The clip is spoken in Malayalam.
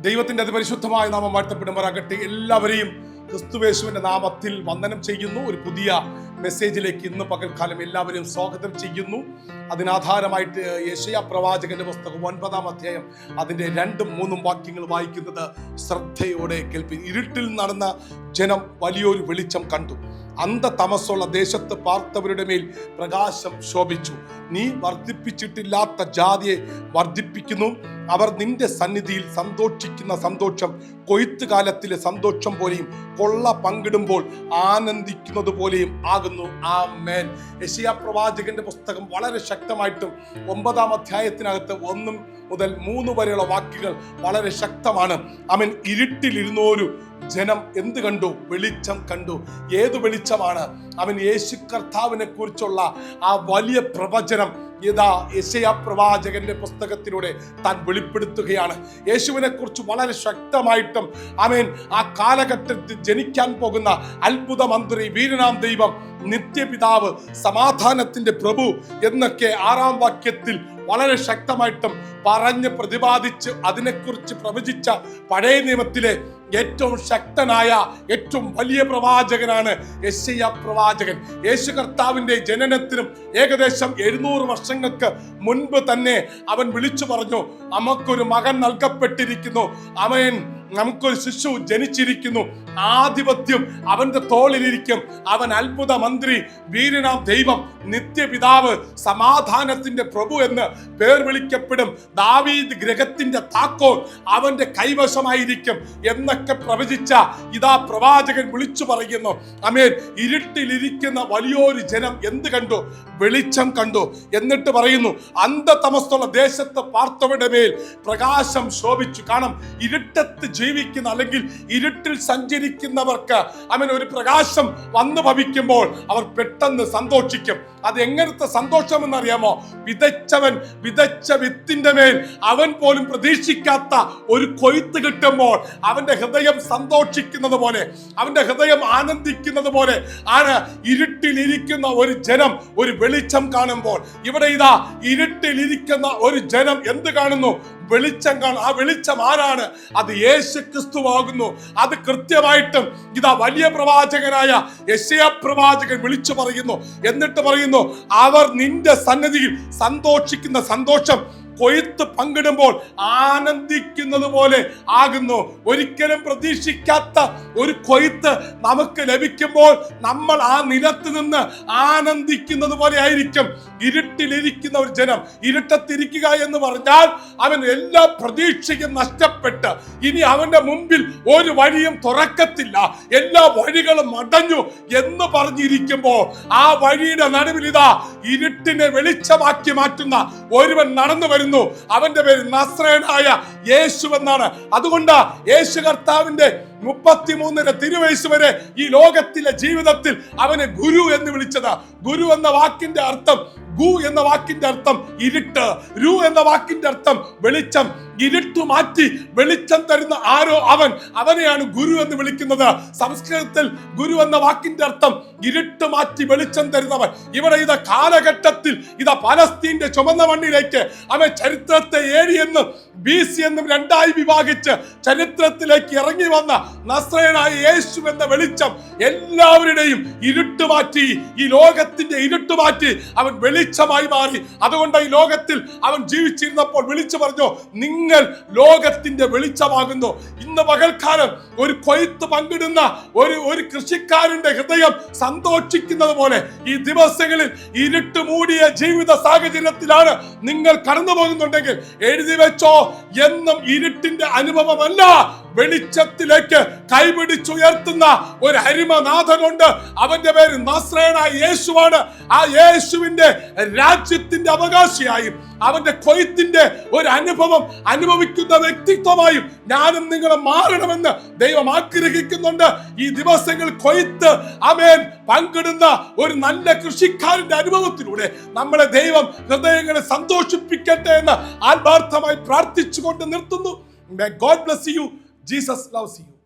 ദൈവത്തിന്റെ അതിപരിശുദ്ധമായ നാമം വാഴ്ത്തപ്പെടുമാറാകട്ടെ. എല്ലാവരെയും ക്രിസ്തുവേശുവിന്റെ നാമത്തിൽ വന്ദനം ചെയ്യുന്നു. ഒരു പുതിയ മെസ്സേജിലേക്ക് ഇന്ന് പകൽക്കാലം എല്ലാവരെയും സ്വാഗതം ചെയ്യുന്നു. അതിനാധാരമായിട്ട് യേശയ പ്രവാചകന്റെ പുസ്തകം ഒൻപതാം അധ്യായം അതിന്റെ രണ്ടും മൂന്നും വാക്യങ്ങൾ വായിക്കുന്നത് ശ്രദ്ധയോടെ കേൾപ്പി. ഇരുട്ടിൽ നടന്ന ജനം വലിയൊരു വെളിച്ചം കണ്ടു. അന്ധ തമസ്സുള്ള ദേശത്ത് പാർത്തവരുടെ മേൽ പ്രകാശം ശോഭിച്ചു. നീ വർദ്ധിപ്പിച്ചിട്ടില്ലാത്ത ജാതിയെ വർദ്ധിപ്പിക്കുന്നു. അവർ നിന്റെ സന്നിധിയിൽ സന്തോഷിക്കുന്ന സന്തോഷം കൊയ്ത്ത് കാലത്തിലെ സന്തോഷം പോലെയും കൊള്ള പങ്കിടുമ്പോൾ ആനന്ദിക്കുന്നത് പോലെയും ആകുന്നു. ആ മേൻ യശിയ പ്രവാചകന്റെ പുസ്തകം വളരെ ശക്തമായിട്ടും ഒമ്പതാം അധ്യായത്തിനകത്ത് ഒന്നും മുതൽ മൂന്ന് വരെയുള്ള വാക്കുകൾ വളരെ ശക്തമാണ്. അവൻ ഇരുട്ടിലിരുന്നോരു ജനം എന്ത് കണ്ടു? വെളിച്ചം കണ്ടു. ഏത് വെളിച്ചമാണ്? അവൻ യേശു കർത്താവിനെ കുറിച്ചുള്ള ആ വലിയ പ്രവചനം ഇതാ യശയ പ്രവാചകന്റെ പുസ്തകത്തിലൂടെ താൻ വെളിപ്പെടുത്തുകയാണ്. യേശുവിനെ കുറിച്ച് വളരെ ശക്തമായിട്ടും അവൻ ആ കാലഘട്ടത്തിൽ ജനിക്കാൻ പോകുന്ന അത്ഭുത മന്ത്രി വീരനാം ദൈവം നിത്യപിതാവ് സമാധാനത്തിന്റെ പ്രഭു എന്നൊക്കെ ആറാം വാക്യത്തിൽ വളരെ ശക്തമായിട്ടും പറഞ്ഞ് പ്രതിപാദിച്ച് അതിനെക്കുറിച്ച് പ്രവചിച്ച പഴയ നിയമത്തിലെ ഏറ്റവും ശക്തനായ ഏറ്റവും വലിയ പ്രവാചകനാണ് യശയ്യ പ്രവാചകൻ. യേശു കർത്താവിന്റെ ജനനത്തിനും ഏകദേശം എഴുന്നൂറ് വർഷങ്ങൾക്ക് മുൻപ് തന്നെ അവൻ വിളിച്ചു പറഞ്ഞു നമുക്കൊരു മകൻ നൽകപ്പെട്ടിരിക്കുന്നു. അവൻ നമുക്കൊരു ശിശു ജനിച്ചിരിക്കുന്നു. ആധിപത്യം അവന്റെ തോളിലിരിക്കും. അവൻ അത്ഭുത മന്ത്രി വീരനാം ദൈവം നിത്യപിതാവ് സമാധാനത്തിന്റെ പ്രഭു എന്ന് പേർ വിളിക്കപ്പെടും. ദാവീദ് ഗ്രഹത്തിന്റെ താക്കോൽ അവന്റെ കൈവശമായിരിക്കും എന്നൊക്കെ പ്രവചിച്ച ഇതാ പ്രവാചകൻ വിളിച്ചു പറയുന്നു. അമേൻ. ഇരുട്ടിലിരിക്കുന്ന വലിയൊരു ജനം എന്ത് കണ്ടു? വെളിച്ചം കണ്ടു. എന്നിട്ട് പറയുന്നു അന്ധതമസ്തുള്ള ദേശത്ത് പാർത്തവരുടെ മേൽ പ്രകാശം ശോഭിച്ചു. കാരണം ഇരുട്ടത്ത് ജീവിക്കുന്ന അല്ലെങ്കിൽ ഇരുട്ടിൽ സഞ്ചരിക്കുന്നവർക്ക് അവൻ ഒരു പ്രകാശം വന്നു ഭവിക്കുമ്പോൾ അവർ പെട്ടെന്ന് സന്തോഷിക്കും. അത് എങ്ങനത്തെ സന്തോഷം എന്നറിയാമോ വിതച്ചവൻ വിതച്ച വിത്തിന്റെ മേൽ അവൻ പോലും പ്രതീക്ഷിക്കാത്ത ഒരു കൊയ്ത്ത് കിട്ടുമ്പോൾ അവന്റെ ഹൃദയം സന്തോഷിക്കുന്നത് പോലെ അവന്റെ ഹൃദയം ആനന്ദിക്കുന്നത് പോലെ ആണ് ഇരുട്ടിലിരിക്കുന്ന ഒരു ജനം ഒരു വെളിച്ചം കാണുമ്പോൾ ഇവിടെ ഇതാ ഇരുട്ടിലിരിക്കുന്ന ഒരു ജനം എന്ത് കാണുന്നു? വെളിച്ചം കാണും. ആ വെളിച്ചം ആരാണ്? അത് യേശു ക്രിസ്തുവാകുന്നു അത് കൃത്യമായിട്ടും ഇതാ വലിയ പ്രവാചകനായ യശയ പ്രവാചകൻ വിളിച്ചു പറയുന്നു. എന്നിട്ട് പറയുന്നു അവർ നിന്റെ സന്നദ്ധിയിൽ സന്തോഷിക്കുന്ന സന്തോഷം കൊയ്ത്ത് പങ്കിടുമ്പോൾ ആനന്ദിക്കുന്നത് പോലെ ആകുന്നു. ഒരിക്കലും പ്രതീക്ഷിക്കാത്ത ഒരു കൊയ്ത്ത് നമുക്ക് ലഭിക്കുമ്പോൾ നമ്മൾ ആ നിലത്ത് നിന്ന് ആനന്ദിക്കുന്നത് പോലെ ആയിരിക്കും. ഇരുട്ടിലിരിക്കുന്ന ഒരു ജനം ഇരുട്ടത്തിരിക്കുക എന്ന് പറഞ്ഞാൽ അവൻ എല്ലാ പ്രതീക്ഷയും നഷ്ടപ്പെട്ട് ഇനി അവന്റെ മുമ്പിൽ ഒരു വഴിയും തുറക്കത്തില്ല. എല്ലാ വഴികളും അടഞ്ഞു എന്ന് പറഞ്ഞിരിക്കുമ്പോൾ ആ വഴിയുടെ നടുവിൽ ഇതാ ഇരുട്ടിനെ വെളിച്ചമാക്കി മാറ്റുന്ന ഒരുവൻ നടന്നു വരുന്നു. അവന്റെ പേര് നസ്രേനായ യേശു എന്നാണ്. അതുകൊണ്ട് യേശു കർത്താവിന്റെ മുപ്പത്തിമൂന്നിന് തിരുവയസ് വരെ ഈ ലോകത്തിലെ ജീവിതത്തിൽ അവനെ ഗുരു എന്ന് വിളിച്ചത്. ഗുരു എന്ന വാക്കിന്റെ അർത്ഥം ഗു എന്ന വാക്കിന്റെ അർത്ഥം ഇരുട്ട് രു എന്ന വാക്കിന്റെ അർത്ഥം വെളിച്ചം. ഇരുട്ടു മാറ്റി വെളിച്ചം തരുന്ന ആരോ അവൻ. അവനെയാണ് ഗുരു എന്ന് വിളിക്കുന്നത്. സംസ്കൃതത്തിൽ ഗുരു എന്ന വാക്കിന്റെ അർത്ഥം ഇരുട്ട് മാറ്റി വെളിച്ചം തരുന്നവൻ. ഇവിടെ ഇത കാലഘട്ടത്തിൽ ഇത് പലസ്തീന്റെ ചുമന്ന മണ്ണിലേക്ക് അവൻ ചരിത്രത്തെ ഏഴി എന്നും ബി സി എന്നും രണ്ടായി വിഭാഗിച്ച് ചരിത്രത്തിലേക്ക് ഇറങ്ങി വന്ന നസ്രയനായ യേശു എന്ന വെളിച്ചം എല്ലാവരുടെയും ഇരുട്ട് മാറ്റി ഈ ലോകത്തിന്റെ ഇരുട്ട് മാറ്റി അവൻ വെളിച്ചമായി മാറി. അതുകൊണ്ട് ഈ ലോകത്തിൽ അവൻ ജീവിച്ചിരുന്നപ്പോൾ വിളിച്ചു പറഞ്ഞു നിങ്ങൾ ലോകത്തിന്റെ വെളിച്ചമാകുന്നു. ഇന്ന് പകൽക്കാലം ഒരു കൊയ്ത്ത് പങ്കിടുന്ന ഒരു ഒരു കൃഷിക്കാരന്റെ ഹൃദയം സന്തോഷിക്കുന്നത് പോലെ ഈ ദിവസങ്ങളിൽ ഇരുട്ട് മൂടിയ ജീവിത സാഹചര്യത്തിലാണ് നിങ്ങൾ കടന്നു പോകുന്നുണ്ടെങ്കിൽ എഴുതി വെച്ചോ എന്നും ഇരുട്ടിന്റെ അനുഭവമല്ല. വെളിച്ചത്തിലേക്ക് കൈപിടിച്ചുയർത്തുന്ന ഒരു ഹരിമനാഥനുണ്ട്. അവന്റെ പേര് നസ്രേനായ യേശുവാണ്. ആ യേശുവിന്റെ രാജ്യത്തിന്റെ അവകാശിയായും അവന്റെ കൊയ്ത്തിന്റെ ഒരു അനുഭവം അനുഭവിക്കുന്ന വ്യക്തിത്വമായും ഞാനും നിങ്ങൾ മാറണമെന്ന് ദൈവം ആഗ്രഹിക്കുന്നുണ്ട്. ഈ ദിവസങ്ങൾ കൊയ്ത്ത് അമേൻ പങ്കിടുന്ന ഒരു നല്ല കൃഷിക്കാരന്റെ അനുഭവത്തിലൂടെ നമ്മളെ ദൈവം ഹൃദയങ്ങളെ സന്തോഷിപ്പിക്കട്ടെ എന്ന് ആത്മാർത്ഥമായി പ്രാർത്ഥിച്ചുകൊണ്ട് നിർത്തുന്നു. God bless you Jesus loves you.